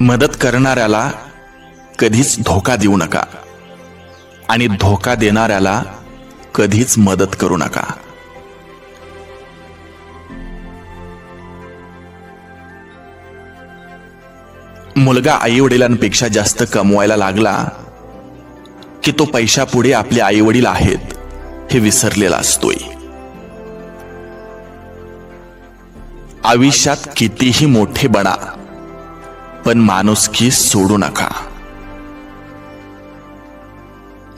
मदत करणाऱ्याला कधीच धोका देऊ नका आणि धोका देणाऱ्याला कधीच मदत करू नका. मुलगा आई वडिलांपेक्षा जास्त कमवायला लागला की तो पैशापुढे आपले आई वडील आहेत हे विसरलेला असतोय. आयुष्यात कितीही मोठे बना पण माणुसकी सोडू नका.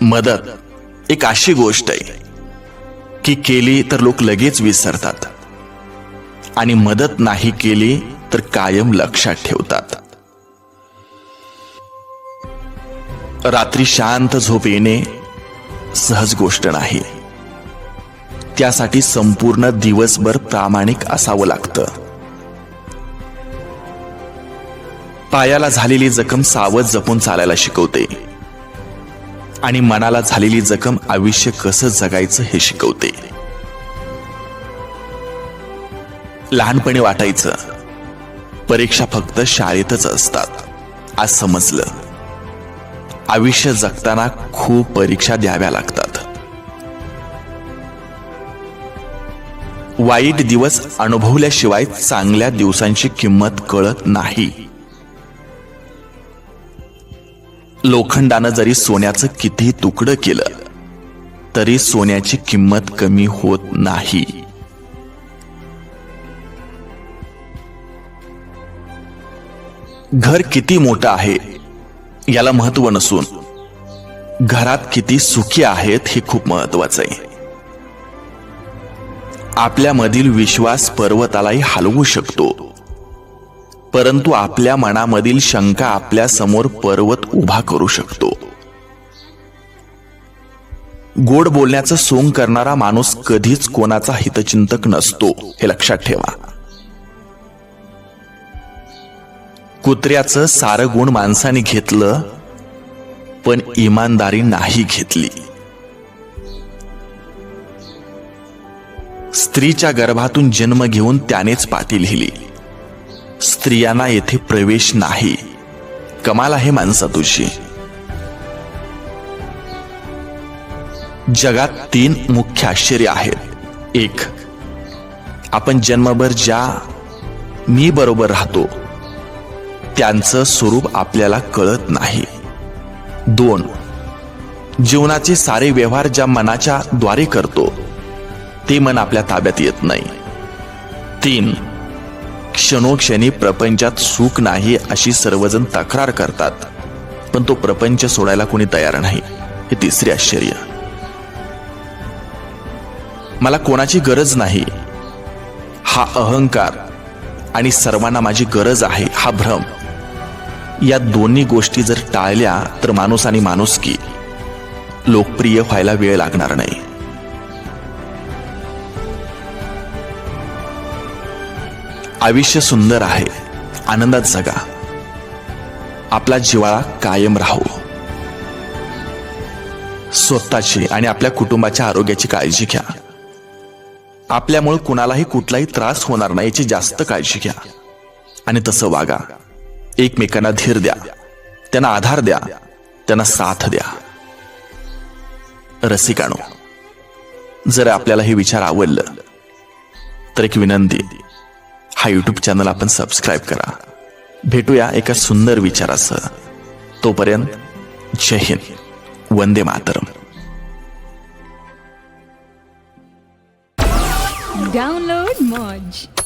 मदत एक अशी गोष्ट आहे की केली तर लोक लगेच विसरतात. आणि मदत नाही केली तर कायम लक्षात ठेवतात. रात्री शांत झोप येणे सहज गोष्ट नाही. त्यासाठी संपूर्ण दिवसभर प्रामाणिक असावं लागतं. पायाला झालेली जखम सावध जपून चालायला शिकवते. आणि मनाला झालेली जखम आयुष्य कसं जगायचं हे शिकवते. लहानपणी वाटायचं परीक्षा फक्त शाळेतच असतात आज समजलं. आयुष्य जगताना खूप परीक्षा द्याव्या लागतात. वाईट दिवस अनुभवल्याशिवाय चांगल्या दिवसांची किंमत कळत नाही. लोखंडानं जरी सोन्याचं किती तुकडं केलं तरी सोन्याची किंमत कमी होत नाही. घर किती मोठं आहे याला महत्त्व नसून घरात किती सुखी आहेत हे खूप महत्वाचं आहे. आपल्यामधील विश्वास पर्वतालाही हलवू शकतो. परंतु आपल्या मनामधील शंका आपल्यासमोर पर्वत उभा करू शकतो. गोड बोलण्याचं सोंग करणारा माणूस कधीच कोणाचा हितचिंतक नसतो हे लक्षात ठेवा. कुत्र्याचं सारं गुण माणसाने घेतलं पण इमानदारी नाही घेतली. स्त्रीच्या गर्भातून जन्म घेऊन त्यानेच पाती लिहिली. स्त्रियांना येथे प्रवेश नाही. कमाल आहे माणसा तुझी. जगात तीन मुख्य आश्चर्य आहेत. एक आपण जन्मभर ज्या मी बरोबर राहतो त्यांचं स्वरूप आपल्याला कळत नाही. दोन जीवनाचे सारे व्यवहार ज्या मनाच्या द्वारे करतो ते मन आपल्या ताब्यात येत नाही. तीन क्षणोक्षणी प्रपंचात सुख नाही अशी सर्वजण तक्रार करतात. पण तो प्रपंच सोडायला कोणी तयार नाही. हे तिसरे आश्चर्य. मला कोणाची गरज नाही. हा अहंकार आणि सर्वांना माझी गरज आहे हा भ्रम. या दोन्ही गोष्टी जर टाळल्या तर माणूस आणि माणुसकी लोकप्रिय व्हायला वेळ लागणार नाही. आयुष्य सुंदर आहे. आनंदात जगा. आपला जिवाळा कायम राहू. स्वतःची आणि आपल्या कुटुंबाच्या आरोग्याची काळजी घ्या. आपल्यामुळे कुणालाही कुठलाही त्रास होणार नाही याची जास्त काळजी घ्या. आणि तसं वागा. एकमेकांना धीर द्या. त्यांना आधार द्या. त्यांना साथ द्या. रसिकाणू जर आपल्याला हे विचार आवडलं तर एक विनंती. हा यूट्यूब चॅनल आपण सबस्क्राईब करा. भेटूया एका सुंदर विचारासह. तोपर्यंत जय हिंद. वंदे मातरम. Download Moj.